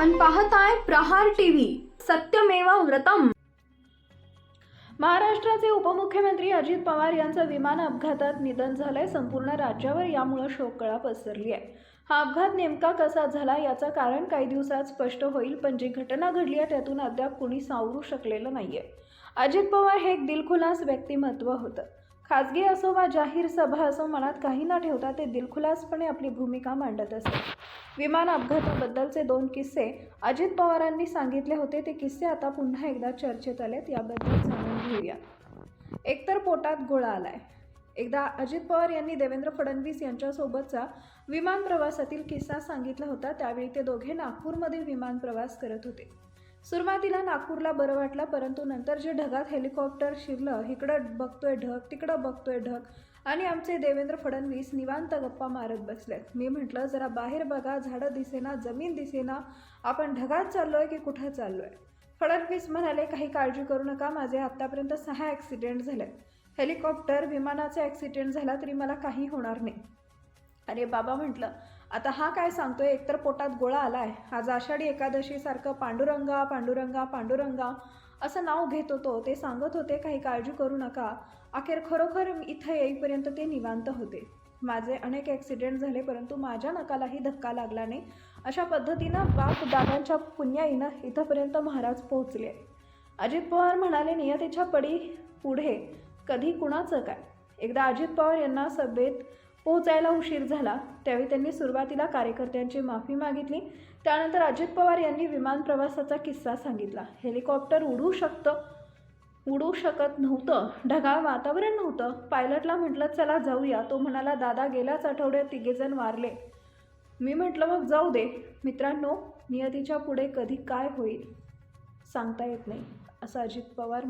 पाहताय प्रहार टीव्ही. सत्यमेवा व्रतम. महाराष्ट्राचे उपमुख्यमंत्री अजित पवार यांचं विमान अपघातात निधन झालंय. संपूर्ण राज्यावर यामुळे शोककळा पसरली आहे हा अपघात नेमका कसा झाला याचं कारण काही दिवसात स्पष्ट होईल पण जी घटना घडली आहे त्यातून अद्याप कुणी सावरू शकलेलं नाहीये. अजित पवार हे एक दिलखुलास व्यक्तिमत्व होतं. खाजगी असो वा जाहीर सभा असो मनात काही न ठेवता ते दिलखुलासपणे आपली भूमिका मांडत असत. विमान अपघाताबद्दलचे दोन किस्से अजित पवारांनी सांगितले होते. ते किस्से आता पुन्हा एकदा चर्चेत आलेत याबद्दल जाणून घेऊया. एकतर पोटात गोळा आलाय. एकदा अजित पवार यांनी देवेंद्र फडणवीस यांच्यासोबतचा विमान प्रवासातील किस्सा सांगितला होता. त्यावेळी ते दोघे नागपूरमध्ये विमान प्रवास करत होते. सुरुवातीला नागपूरला बरं वाटलं परंतु नंतर जे ढगात हेलिकॉप्टर शिरलं इकडं बघतोय ढग तिकडं बघतोय ढग आणि आमचे देवेंद्र फडणवीस निवांत गप्पा मारत बसलेत मी म्हटलं जरा बाहेर बघा झाडं दिसेना जमीन दिसेना आपण ढगात चाललोय की कुठं चाललोय? फडणवीस म्हणाले काही काळजी करू नका माझे आत्तापर्यंत सहा ॲक्सिडेंट झालेत. हेलिकॉप्टर विमानाचा ॲक्सिडेंट झाला तरी मला काही होणार नाही. अरे बाबा म्हटलं आता हा काय सांगतोय? एकतर पोटात गोळा आलाय. आज आषाढी एकादशीसारखं पांडुरंगा पांडुरंगा पांडुरंगा असं नाव घेत होतो. ते सांगत होते काही काळजी करू नका. अखेर खरोखर इथं येईपर्यंत ते निवांत होते. माझे अनेक ॲक्सिडेंट झाले परंतु माझ्या नकालाही धक्का लागला नाही. अशा पद्धतीनं बाप दादांच्या पुण्याईनं इथंपर्यंत महाराज पोहोचले. अजित पवार म्हणाले नियतीच्या पडी पुढे कधी कुणाचं काय? एकदा अजित पवार यांना सभेत पोहोचायला उशीर झाला. त्यावेळी त्यांनी सुरुवातीला कार्यकर्त्यांची माफी मागितली. त्यानंतर अजित पवार यांनी विमान प्रवासाचा किस्सा सांगितला. हेलिकॉप्टर उडू शकतं उडू शकत नव्हतं. ढगाळ वातावरण नव्हतं. पायलटला म्हटलं चला जाऊया. तो म्हणाला दादा गेल्याच आठवड्यात तिघेजण वारले. मी म्हटलं मग जाऊ दे. मित्रांनो नियतीच्या पुढे कधी काय होईल सांगता येत नाही. असं अजित पवार म्हण